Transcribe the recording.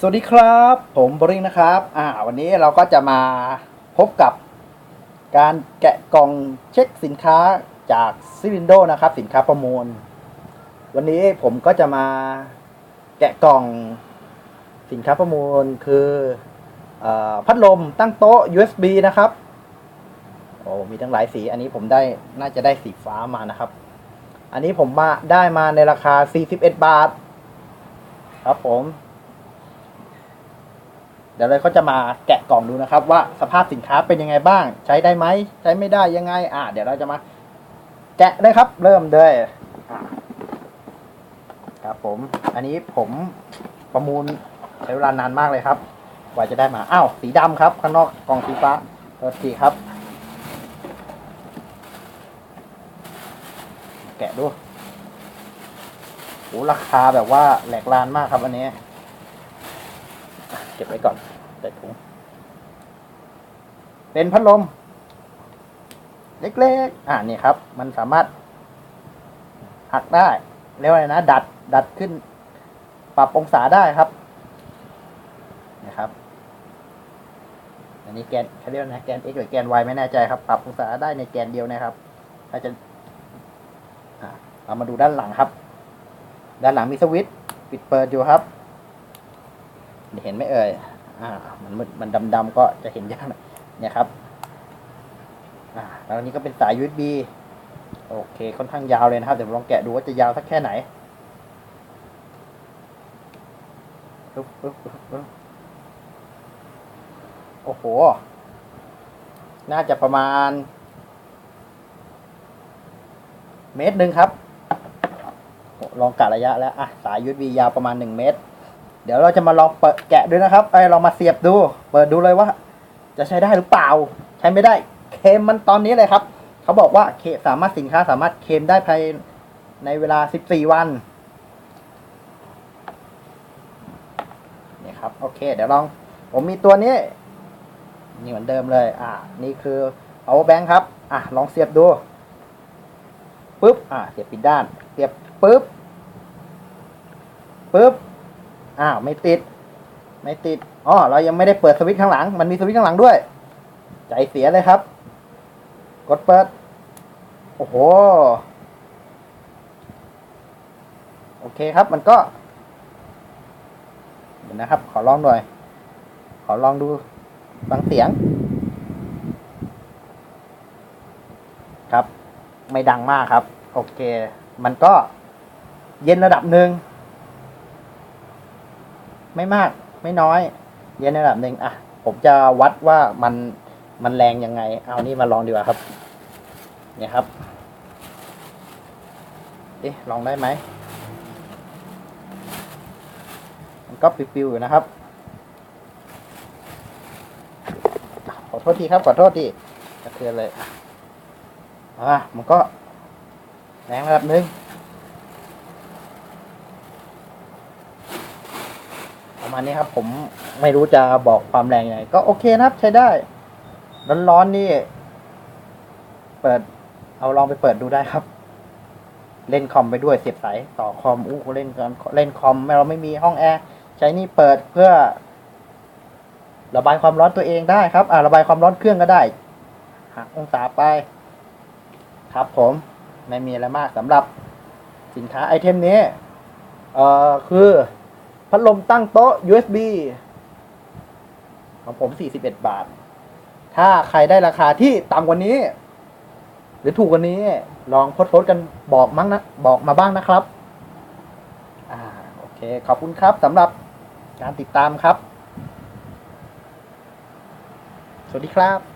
สวัสดีครับ ผมบริงนะครับอ่าวันนี้เราก็จะมาพบกับการแกะกล่องเช็คสินค้าจากซิลินโดนะครับ สินค้าประมูล วันนี้ผมก็จะมาแกะกล่องสินค้าประมูลคือเออพัดลมตั้งโต๊ะ USB นะครับโอ้มีทั้งหลายสี อันนี้ผมได้น่าจะได้สีฟ้ามานะครับ อันนี้ผมมาได้มาในราคา 41 บาท ครับผม เดี๋ยวเราก็จะมาแกะกล่องดูนะครับ ว่าสภาพสินค้าเป็นยังไงบ้าง ใช้ได้ไหมใช้ไม่ได้ยังไง อ่าเดี๋ยวเราจะมา แกะเลยครับ เริ่มเลยครับผม อันนี้ผมประมูลใช้เวลานานมากเลยครับกว่าจะได้มาอ้าวสีดำครับ ข้างนอกกล่องสีฟ้าตัวสีครับ แกะดูโหราคาแบบว่าแหลกลานมากครับอันนี้ เก็บไว้ก่อนใส่ถุง เป็นพัดลม เล็กๆ อ่านี่ครับ มันสามารถ หักได้เรียกว่าอะไรนะ ดัด ดัดขึ้น ปรับองศาได้ครับ นะครับ อันนี้แกนเขาเรียกนะแกน x หรือแกน y ไม่แน่ใจครับ ปรับองศาได้ในแกนเดียวนะครับ ถ้าจะเรามาดูด้านหลังครับ ด้านหลังมีสวิตช์ปิดเปิดอยู่ครับ เห็นไหมเอ่ยอ่ามันมืดมันดำๆก็จะเห็นยากเนี่ยครับอ่าแล้วนี้ก็เป็นสาย USB โอเคค่อนข้างยาวเลยนะครับเดี๋ยวลองแกะดูว่าจะยาวสักแค่ไหนปึ๊บปึ๊บปึ๊บโอ้โห น่าจะประมาณ เมตรหนึ่งครับ ลองกะระยะแล้วอะสาย USB ยาวประมาณหนึ่งเมตร เดี๋ยวเราจะมาลองเปิดแกะด้วยนะครับไอ้ยลองมาเสียบดู เปิดดูเลยว่า จะใช้ได้หรือเปล่า ใช้ไม่ได้ เคลมมันตอนนี้เลยครับ เขาบอกว่าเคสามารถสินค้าสามารถเคลมได้ภายในเวลา 14 วันนี่ครับ โอเค เดี๋ยวลอง ผมมีตัวนี้ นี่เหมือนเดิมเลย อ่า นี่คือ power bank ครับ อะ ลองเสียบดูปึ๊บ อ่าเสียบปิดด้าน เสียบปึ๊บปึ๊บ อ้าวไม่ติด ไม่ติดอ๋อเรายังไม่ได้เปิดสวิตช์ข้างหลัง มันมีสวิตช์ข้างหลังด้วย ใจเสียเลยครับ กดเปิด โอ้โห โอเคครับมันก็เดี๋ยวนะครับ ขอลองหน่อย ขอลองดูฟังเสียง ครับ ไม่ดังมากครับ โอเค มันก็เย็นระดับหนึ่ง ไม่มาก ไม่น้อยเย็นระดับหนึ่งอะ ผมจะวัดว่ามันมันแรงยังไง เอานี่มาลองดีกว่าครับ เนี่ยครับเอ๊ะลองได้ไหมมันก็ปิวๆอยู่นะครับ ขอโทษทีครับ ขอโทษทีกระเทือนเลยอะมันก็แรงระดับหนึ่ง ประมาณนี้ครับ ผมไม่รู้จะบอกความแรงยังไงก็โอเคนะครับ ใช้ได้ ร้อนๆนี่ เปิด เอาลองไปเปิดดูได้ครับ เล่นคอมไปด้วยเสียบสายต่อคอมอู้เล่นกันเล่นคอมเราไม่มีห้องแอร์ใช้นี่เปิดเพื่อ ระบายความร้อนตัวเองได้ครับ อ่าระบายความร้อนเครื่องก็ได้หักองศาไป ครับผม ไม่มีอะไรมากสำหรับสินค้าไอเทมนี้ เอ่อคือ พัดลมตั้งโต๊ะ USB ของผม 41 บาท ถ้าใครได้ราคาที่ต่ำกว่านี้ หรือถูกกว่านี้ ลองโพสต์กันบอกมั้งนะ บอกมาบ้างนะครับ อ่า โอเค ขอบคุณครับสำหรับการติดตามครับ สวัสดีครับ